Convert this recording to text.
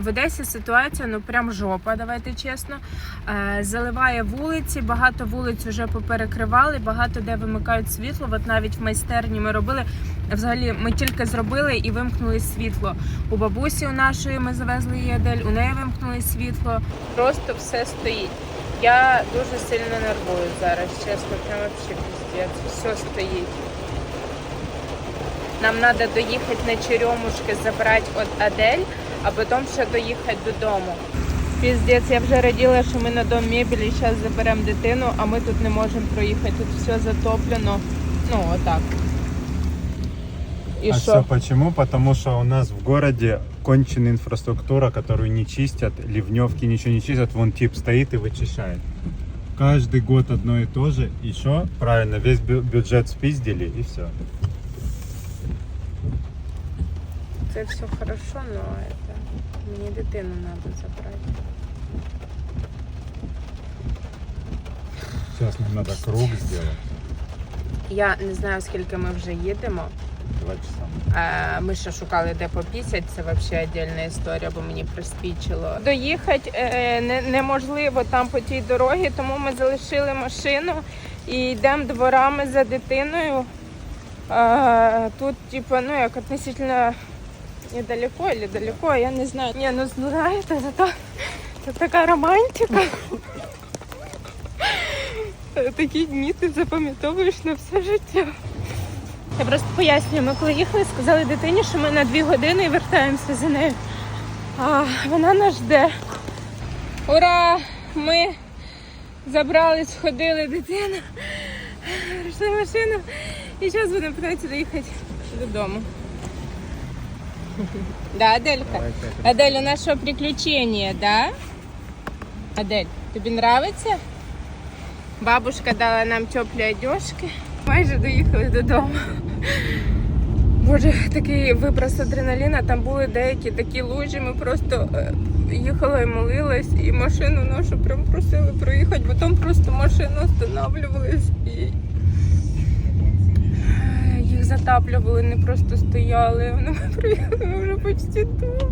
В Одесі ситуація ну прям жопа, давайте чесно. Е, Заливає вулиці, багато вулиць вже поперекривали, багато де вимикають світло. От навіть в майстерні ми робили. Взагалі, ми тільки зробили і вимкнули світло. У бабусі у нашої ми завезли її Адель, у неї вимкнули світло. Просто все стоїть. Я дуже сильно нервую зараз, чесно, прям піздець. Все стоїть. Нам треба доїхати на Черемушки, забрати від Адель, а потім ще доїхати додому. Піздець, я вже раділа, що ми на дом мебелі зараз заберемо дитину, а ми тут не можемо проїхати. Тут все затоплено. Ну, отак. І а що? все почему? Потому что у нас в городе конченая инфраструктура, которую не чистят, ливневки ничего не чистят, вон тип стоит и вычищает. Каждый год одно и то же. И что? Правильно, весь бю- бюджет спиздили и все. Це все хорошо, но это... мені дитину треба забрати. Сейчас нам надо круг сделать. Я не знаю, скільки ми вже їдемо. Два часа. Е, Ми ще шукали, де попісять, це взагалі віддільна історія, бо мені приспічило. Доїхати е, неможливо там по тій дорогі, тому ми залишили машину і йдемо дворами за дитиною. Е, Тут, типу, ну як относительно недалеко или далеко, я не знаю. Ні, ну знаєте, це, та- це така романтика. Такі дні ти запам'ятовуєш на все життя. Я просто пояснюю, ми коли їхали, сказали дитині, що ми на дві години вертаємося за нею. А вона нас жде. Ура! Ми забрали, сходили дитину, прийшли в машину і зараз будемо питатися доїхати додому. Да, Аделька? Адель, у нас що, приключення, да? Адель, тобі нравиться? Бабушка дала нам теплі одежки. Майже доїхали додому. Боже, такий виброс адреналіна, там були деякі такі лужі. Ми просто е, їхала і молилась, і машину нашу прям просили проїхати, бо там просто машину останавливались і затаплювали, не просто стояли. Вони ми вже почти тут.